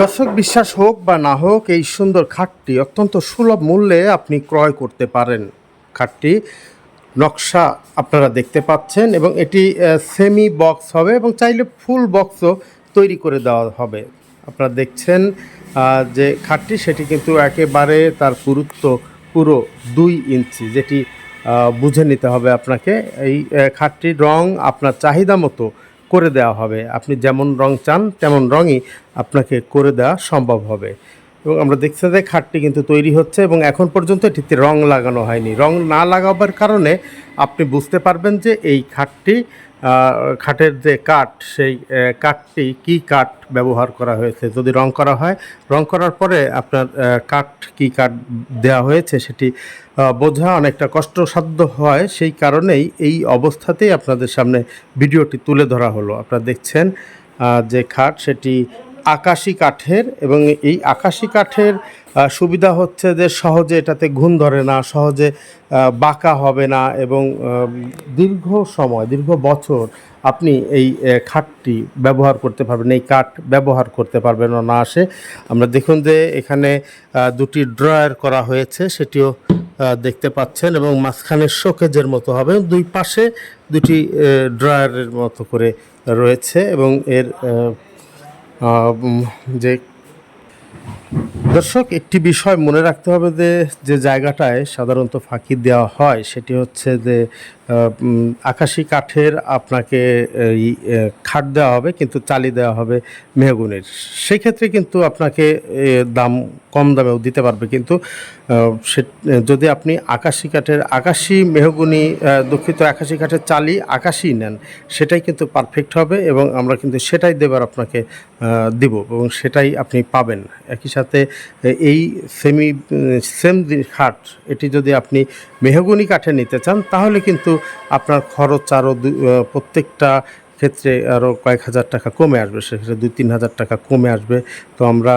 দর্শক বিশ্বাস হোক বা না হোক, এই সুন্দর খাটটি অত্যন্ত সুলভ মূল্যে আপনি ক্রয় করতে পারেন। খাটটি নকশা আপনারা দেখতে পাচ্ছেন এবং এটি সেমি বক্স হবে এবং চাইলে ফুল বক্সও তৈরি করে দেওয়া হবে। আপনারা দেখছেন যে খাটটি, সেটি কিন্তু একেবারে তার পুরুত্ব পুরো দুই ইঞ্চি, যেটি বুঝে নিতে হবে আপনাকে। এই খাটটির রং আপনার চাহিদা মতো করে দেওয়া হবে। আপনি যেমন রং চান, তেমন রঙই আপনাকে করে দেওয়া সম্ভব হবে। এবং আমরা দেখতে যে খাটটি কিন্তু তৈরি হচ্ছে এবং এখন পর্যন্ত এটিতে রং লাগানো হয়নি। রং না লাগাবার কারণে আপনি বুঝতে পারবেন যে এই খাটটি খাটের যে কাঠ, সেই কাঠটি কি কাঠ ব্যবহার করা হয়েছে? যদি রং করা হয়, রং করার পরে আপনার কাঠ কি কাঠ দেওয়া হয়েছে সেটি বোঝা অনেকটা কষ্টসাধ্য হয়। সেই কারণেই এই অবস্থাতেই আপনাদের সামনে ভিডিওটি তুলে ধরা হলো। আপনারা দেখছেন যে খাট, সেটি আকাশি কাঠের এবং এই আকাশি কাঠের সুবিধা হচ্ছে যে সহজে এটাতে ঘুণ ধরে না, সহজে বাঁকা হবে না এবং দীর্ঘ সময়, দীর্ঘ বছর আপনি এই খাটটি ব্যবহার করতে পারবেন, এই কাঠ ব্যবহার করতে পারবেন না আসে আমরা দেখুন যে এখানে দুটি ড্রয়ার করা হয়েছে, সেটিও দেখতে পাচ্ছেন এবং মাঝখানে শোকেজের মতো হবে দুই পাশে দুটি ড্রয়ারের মতো করে রয়েছে এবং এর যে দর্শক, একটি বিষয় মনে রাখতে হবে যে যে জায়গাটায় সাধারণত ফাঁকি দেওয়া হয়, সেটি হচ্ছে যে আকাশি কাঠের আপনাকে এই খাট দেওয়া হবে, কিন্তু চালি দেওয়া হবে মেহগুনির। সেক্ষেত্রে কিন্তু আপনাকে দাম কম দামেও দিতে পারবে, কিন্তু সে, যদি আপনি আকাশি কাঠের, আকাশি মেহগুনি দুঃখিত, আকাশি কাঠের চালি আকাশি নেন, সেটাই কিন্তু পারফেক্ট হবে এবং আমরা কিন্তু সেটাই দেবার আপনাকে দিব এবং সেটাই আপনি পাবেন। একই সাথে এই সেমি, সেম খাট, এটি যদি আপনি মেহগুনি কাঠে নিতে চান, তাহলে কিন্তু আপনার খরচ আরও প্রত্যেকটা ক্ষেত্রে আরও কয়েক হাজার টাকা কমে আসবে। সেক্ষেত্রে দুই, তিন হাজার টাকা কমে আসবে। তো আমরা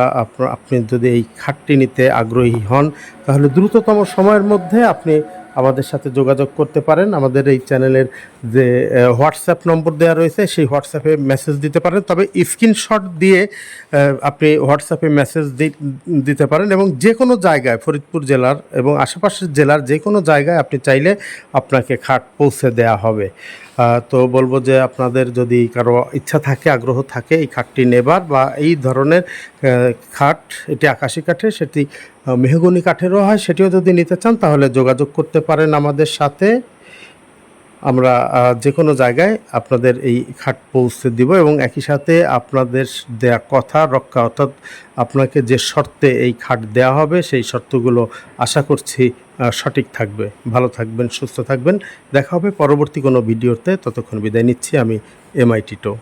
আপনি যদি এই খাটটি নিতে আগ্রহী হন, তাহলে দ্রুততম সময়ের মধ্যে আপনি আমাদের সাথে যোগাযোগ করতে পারেন। আমাদের এই চ্যানেলের যে হোয়াটসঅ্যাপ নম্বর দেওয়া রয়েছে, সেই হোয়াটসঅ্যাপে মেসেজ দিতে পারেন। তবে স্ক্রিনশট দিয়ে আপনি হোয়াটসঅ্যাপে মেসেজ দিতে পারেন এবং যে কোনো জায়গায়, ফরিদপুর জেলার এবং আশেপাশের জেলার যে কোনো জায়গায় আপনি চাইলে আপনাকে খাট পৌঁছে দেওয়া হবে। তো বলব যে, আপনাদের যদি কারও ইচ্ছা থাকে, আগ্রহ থাকে এই খাটটি নেবার বা এই ধরনের খাট, এটি আকাশি কাঠের, সেটি মেহগনি কাঠেরও হয় সেটিও যদি নিতে চান, তাহলে যোগাযোগ করতে পারেন আমাদের সাথে। আমরা যে কোনো জায়গায় আপনাদের এই খাট পৌঁছে দিব এবং একই সাথে আপনাদের দেয়া কথা রক্ষা, অর্থাৎ আপনাকে যে শর্তে এই খাট দেওয়া হবে, সেই শর্তগুলো আশা করছি সঠিক থাকবে। ভালো থাকবেন, সুস্থ থাকবেন। দেখা হবে পরবর্তী কোনো ভিডিওতে। ততক্ষণ বিদায় নিচ্ছি, আমি এমআই টিটো